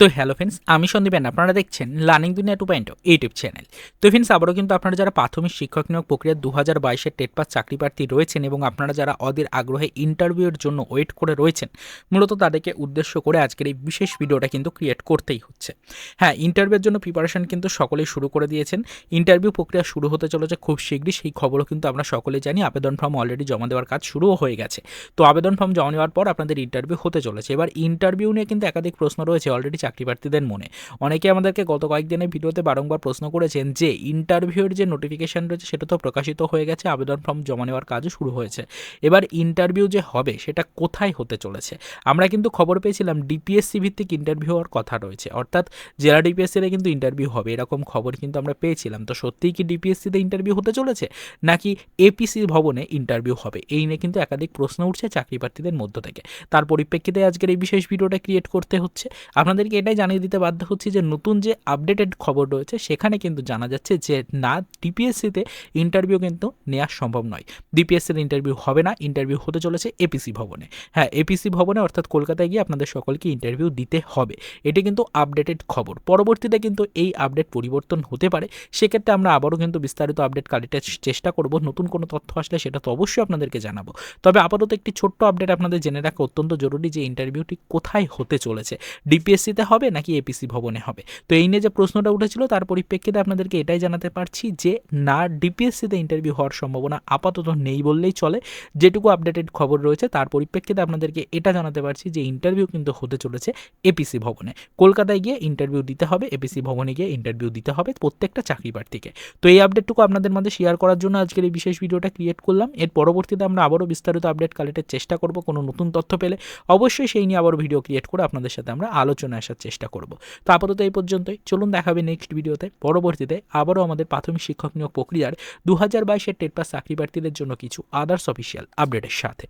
তো hello friends আমি সন্দীপেন আপনারা দেখছেন learning Duniya two point YouTube channel তো ফ্রেন্ডস আবারও কিন্তু আপনারা যারা প্রাথমিক শিক্ষক নিয়োগ প্রক্রিয়া দু হাজার বাইশের টেট পাস চাকরি প্রার্থী রয়েছেন এবং আপনারা যারা অদের আগ্রহে ইন্টারভিউয়ের জন্য ওয়েট করে রয়েছেন, মূলত তাদেরকে উদ্দেশ্য করে আজকের এই বিশেষ ভিডিওটা কিন্তু ক্রিয়েট করতেই হচ্ছে। হ্যাঁ ইন্টারভিউয়ের জন্য প্রিপারেশন কিন্তু সকলেই শুরু করে দিয়েছেন। ইন্টারভিউ প্রক্রিয়া শুরু হতে চলেছে খুব শীঘ্রই, সেই খবরও কিন্তু আমরা সকলে জানি, আবেদন ফর্ম অলরেডি জমা দেওয়ার কাজ শুরুও হয়ে গেছে। তো আবেদন ফর্ম জমা নেওয়ার পর আপনাদের ইন্টারভিউ হতে চলেছে। এবার ইন্টারভিউ নিয়ে কিন্তু একাধিক প্রশ্ন রয়েছে অলরেডি চাকরি প্রার্থীদের মনে। অনেকে আমাদেরকে গত কয়েকদিনের ভিডিওতে বারংবার প্রশ্ন করেছেন যে ইন্টারভিউর যে নোটিফিকেশান রয়েছে সেটা তো প্রকাশিত হয়ে গেছে, আবেদন ফর্ম জমা নেওয়ার কাজও শুরু হয়েছে। এবার ইন্টারভিউ যে হবে সেটা কোথায় হতে চলেছে? আমরা কিন্তু খবর পেয়েছিলাম ডিপিএসসি ভিত্তিক ইন্টারভিউ হওয়ার কথা রয়েছে। অর্থাৎ জেলা ডিপিএসসিতে কিন্তু ইন্টারভিউ হবে, এরকম খবর কিন্তু আমরা পেয়েছিলাম। তো সত্যিই কি ডিপিএসসিতে ইন্টারভিউ হতে চলেছে? নাকি এপিসি ভবনে ইন্টারভিউ হবে? এই নিয়ে কিন্তু একাধিক প্রশ্ন উঠছে চাকরি প্রার্থীদের মধ্য থেকে। তার পরিপ্রেক্ষিতে আজকের এই বিশেষ ভিডিওটা ক্রিয়েট করতে হচ্ছে। আপনাদেরকে এটাই জানিয়ে দিতে বাধ্য হচ্ছি যে নতুন যে আপডেটেড খবর রয়েছে, সেখানে কিন্তু জানা যাচ্ছে যে না ডিপিএসসিতে ইন্টারভিউ কিন্তু নেওয়া সম্ভব নয়। ডিপিএসসির ইন্টারভিউ হবে না ইন্টারভিউ হতে চলেছে এপিসি ভবনে। হ্যাঁ এপিসি ভবনে অর্থাৎ কলকাতায় গিয়ে আপনাদের সকলকে ইন্টারভিউ দিতে হবে। এটি কিন্তু আপডেটেড খবর। পরবর্তীতে কিন্তু এই আপডেট পরিবর্তন হতে পারে। সেক্ষেত্রে আমরা আবারও কিন্তু বিস্তারিত আপডেট কালেক্টের চেষ্টা করব। নতুন কোনো তথ্য আসলে সেটা তো অবশ্যই আপনাদেরকে জানাব। তবে আপাতত একটি ছোট্ট আপডেট আপনাদের জেনে রাখা অত্যন্ত জরুরি যে ইন্টারভিউটি কোথায় হতে চলেছে। ডিপিএসসিতে হবে নাকি এপিসি ভবনে হবে? তো এই নিয়ে যে প্রশ্নটা উঠেছিল, তার পরিপ্রেক্ষিতে আপনাদেরকে এটাই জানাতে পারছি যে, না ডিপিএসসিতে ইন্টারভিউ হওয়ার সম্ভাবনা আপাতত নেই বললেই চলে। যেটুকু আপডেটেড খবর রয়েছে, তার পরিপ্রেক্ষিতে আপনাদেরকে এটা জানাতে পারছি যে ইন্টারভিউ কিন্তু হতে চলেছে এপিসি ভবনে। কলকাতায় গিয়ে ইন্টারভিউ দিতে হবে এপিসি ভবনে গিয়ে ইন্টারভিউ দিতে হবে প্রত্যেকটা চাকরি প্রার্থীকে। তো এই আপডেটটুকু আপনাদের মধ্যে শেয়ার করার জন্য আজকের এই বিশেষ ভিডিওটা ক্রিয়েট করলাম। এর পরবর্তীতে আমরা আবারও বিস্তারিত আপডেট কালেক্টের চেষ্টা করব কোনো নতুন তথ্য পেলে। অবশ্যই সেই নিয়ে আবারও ভিডিও ক্রিয়েট করে আপনাদের সাথে আমরা আলোচনা আসার চেষ্টা করব। তো আপাতত এই পর্যন্তই। চলুন দেখাবে নেক্সট ভিডিওতে পরবর্তীতে আবারও আমাদের প্রাথমিক শিক্ষক নিয়োগ প্রক্রিয়ার দু হাজার বাইশের টেট পাস চাকরি প্রার্থীদের জন্য কিছু আদার্স অফিসিয়াল আপডেটের সাথে।